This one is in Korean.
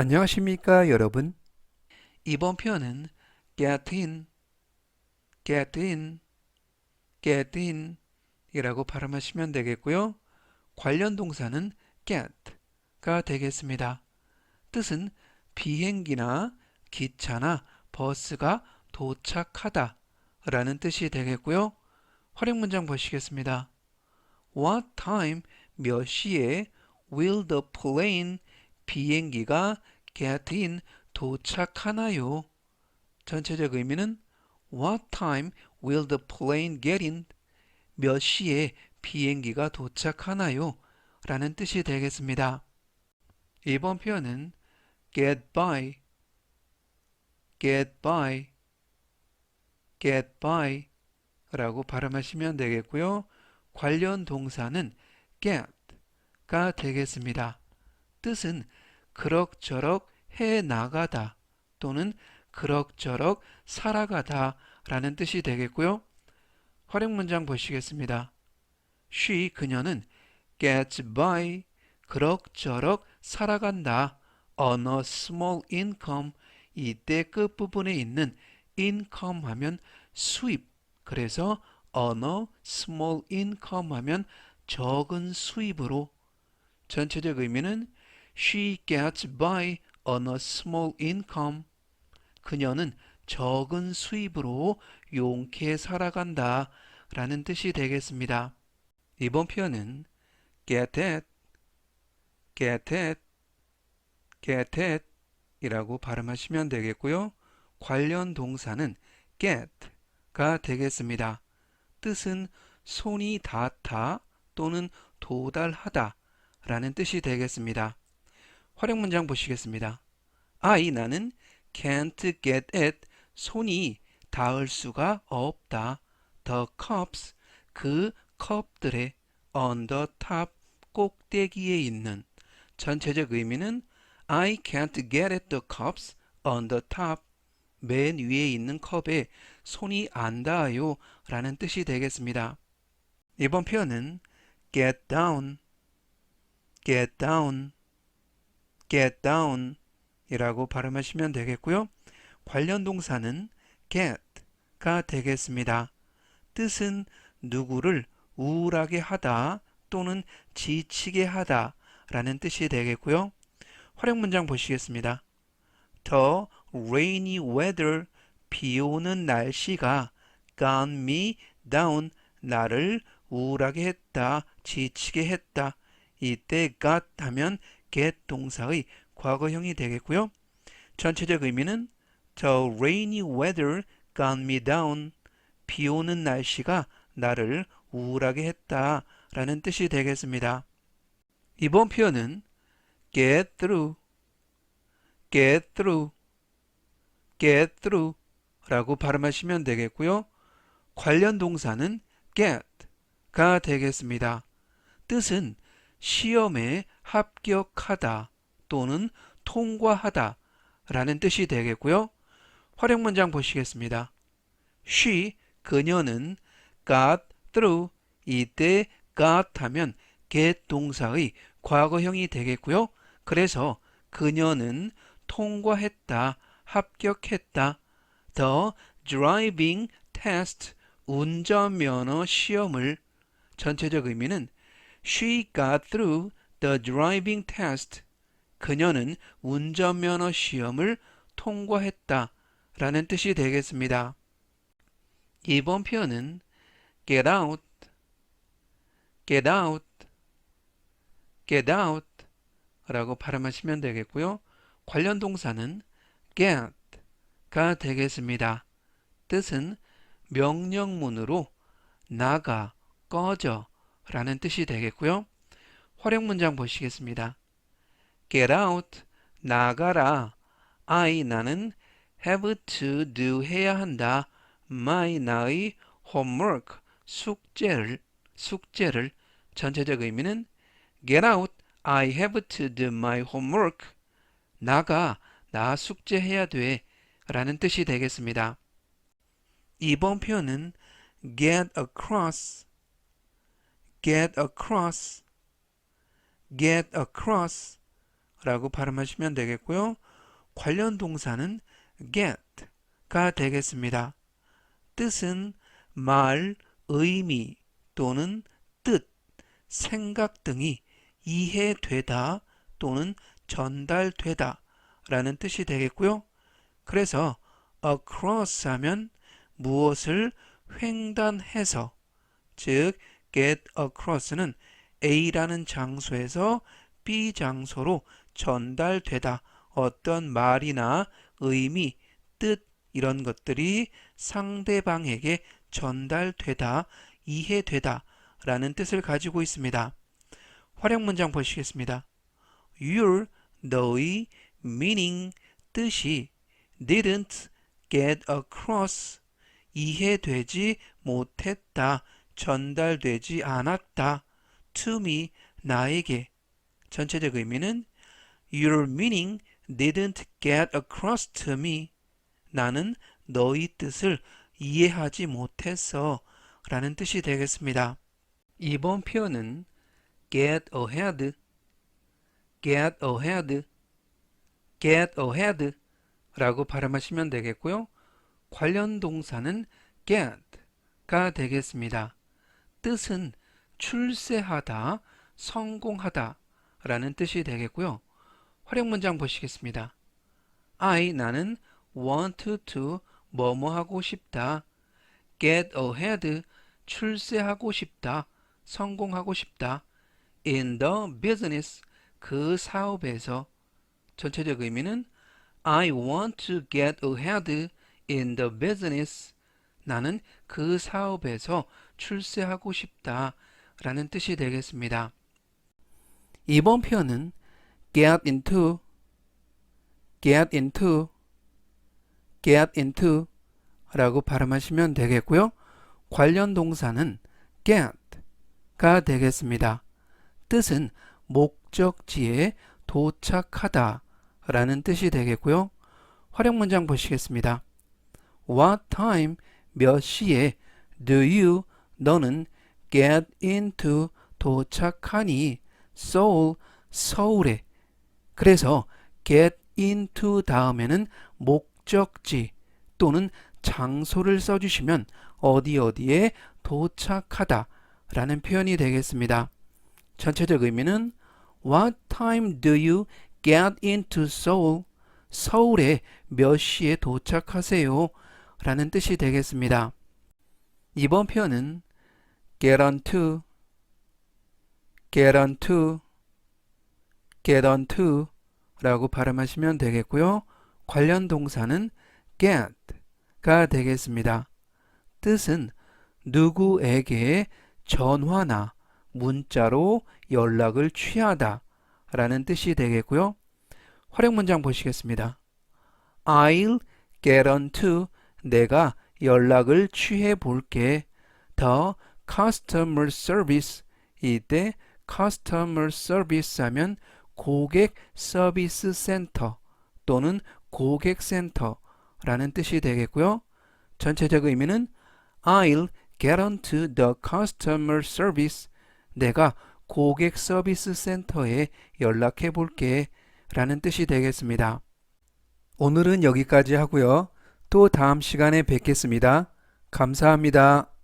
안녕하십니까 여러분? 이번 표현은 get in, get in, get in 이라고 발음하시면 되겠고요. 관련 동사는 get가 되겠습니다. 뜻은 비행기나 기차나 버스가 도착하다 라는 뜻이 되겠고요. 활용 문장 보시겠습니다. What time 몇 시에 will the plane 비행기가 get in 도착하나요? 전체적 의미는 What time will the plane get in? 몇 시에 비행기가 도착하나요? 라는 뜻이 되겠습니다. 이번 표현은 get by, get by, get by 라고 발음하시면 되겠고요. 관련 동사는 get가 되겠습니다. 뜻은 그럭저럭 해 나가다 또는 그럭저럭 살아가다 라는 뜻이 되겠고요. 활용 문장 보시겠습니다. she 그녀는 gets by 그럭저럭 살아간다 on a small income 이때 끝부분에 있는 income 하면 수입 그래서 on a small income 하면 적은 수입으로 전체적 의미는 She gets by on a small income. 그녀는 적은 수입으로 용케 살아간다 라는 뜻이 되겠습니다. 이번 표현은 get it, get it, get it 이라고 발음하시면 되겠고요. 관련 동사는 get가 되겠습니다. 뜻은 손이 닿다 또는 도달하다 라는 뜻이 되겠습니다. 활용 문장 보시겠습니다. I 나는 can't get it 손이 닿을 수가 없다. The cups 그 컵들의 on the top 꼭대기에 있는 전체적 의미는 I can't get at the cups on the top 맨 위에 있는 컵에 손이 안 닿아요 라는 뜻이 되겠습니다. 이번 표현은 get down, get down, get down 이라고 발음하시면 되겠고요. 관련 동사는 get가 되겠습니다. 뜻은 누구를 우울하게 하다 또는 지치게 하다 라는 뜻이 되겠고요. 활용 문장 보시겠습니다. The rainy weather 비 오는 날씨가 got me down 나를 우울하게 했다, 지치게 했다. 이때 got 하면 get 동사의 과거형이 되겠고요. 전체적 의미는 The rainy weather got me down. 비 오는 날씨가 나를 우울하게 했다 라는 뜻이 되겠습니다. 이번 표현은 get through, get through, get through 라고 발음하시면 되겠고요. 관련 동사는 get가 되겠습니다. 뜻은 시험에 합격하다 또는 통과하다 라는 뜻이 되겠고요. 활용 문장 보시겠습니다. She, 그녀는 got through, 이때 got 하면 get 동사의 과거형이 되겠고요. 그래서 그녀는 통과했다, 합격했다. The driving test, 운전면허 시험을 전체적 의미는 She got through the driving test. 그녀는 운전면허 시험을 통과했다 라는 뜻이 되겠습니다. 이번 표현은 get out, get out, get out 라고 발음하시면 되겠고요. 관련 동사는 get가 되겠습니다. 뜻은 명령문으로 나가, 꺼져 라는 뜻이 되겠고요. 활용 문장 보시겠습니다. get out, 나가라. I, 나는 have to do, 해야 한다. my, 나의 homework, 숙제를, 숙제를 전체적 의미는 get out, I have to do my homework. 나가, 나 숙제해야 돼. 라는 뜻이 되겠습니다. 이번 표현은 get across, get across, get across 라고 발음하시면 되겠고요. 관련 동사는 get가 되겠습니다. 뜻은 말, 의미 또는 뜻, 생각 등이 이해되다 또는 전달되다 라는 뜻이 되겠고요. 그래서 across 하면 무엇을 횡단해서 즉 get across는 A라는 장소에서 B 장소로 전달되다 어떤 말이나 의미, 뜻 이런 것들이 상대방에게 전달되다, 이해되다 라는 뜻을 가지고 있습니다. 활용 문장 보시겠습니다. Your, 너의, meaning, 뜻이 didn't get across, 이해되지 못했다, 전달되지 않았다, to me, 나에게. 전체적 의미는 Your meaning didn't get across to me. 나는 너의 뜻을 이해하지 못했어. 라는 뜻이 되겠습니다. 이번 표현은 get ahead, get ahead, get ahead 라고 발음하시면 되겠고요. 관련 동사는 get가 되겠습니다. 뜻은 출세하다, 성공하다 라는 뜻이 되겠고요. 활용 문장 보시겠습니다. I 나는 want to 뭐뭐 하고 싶다. get ahead 출세하고 싶다. 성공하고 싶다. in the business 그 사업에서 전체적 의미는 I want to get ahead in the business 나는 그 사업에서 출세하고 싶다 라는 뜻이 되겠습니다. 이번 표현은 get into, get into, get into 라고 발음하시면 되겠고요. 관련 동사는 get가 되겠습니다. 뜻은 목적지에 도착하다 라는 뜻이 되겠고요. 활용 문장 보시겠습니다. What time, 몇 시에 do you, 너는 get into, 도착하니 Seoul, 서울에. 그래서 get into 다음에는 목적지 또는 장소를 써주시면 어디 어디에 도착하다 라는 표현이 되겠습니다. 전체적 의미는 What time do you get into Seoul? 서울에 몇 시에 도착하세요? 라는 뜻이 되겠습니다. 이번 표현은 get onto, get onto, get onto 라고 발음하시면 되겠고요. 관련 동사는 get가 되겠습니다. 뜻은 누구에게 전화나 문자로 연락을 취하다 라는 뜻이 되겠고요. 활용 문장 보시겠습니다. I'll get on to 내가 연락을 취해 볼게. The customer service 이때 customer service 하면 고객 서비스 센터 또는 고객 센터라는 뜻이 되겠고요. 전체적 의미는 I'll get on to the customer service 내가 고객 서비스 센터에 연락해 볼게 라는 뜻이 되겠습니다. 오늘은 여기까지 하고요. 또 다음 시간에 뵙겠습니다. 감사합니다.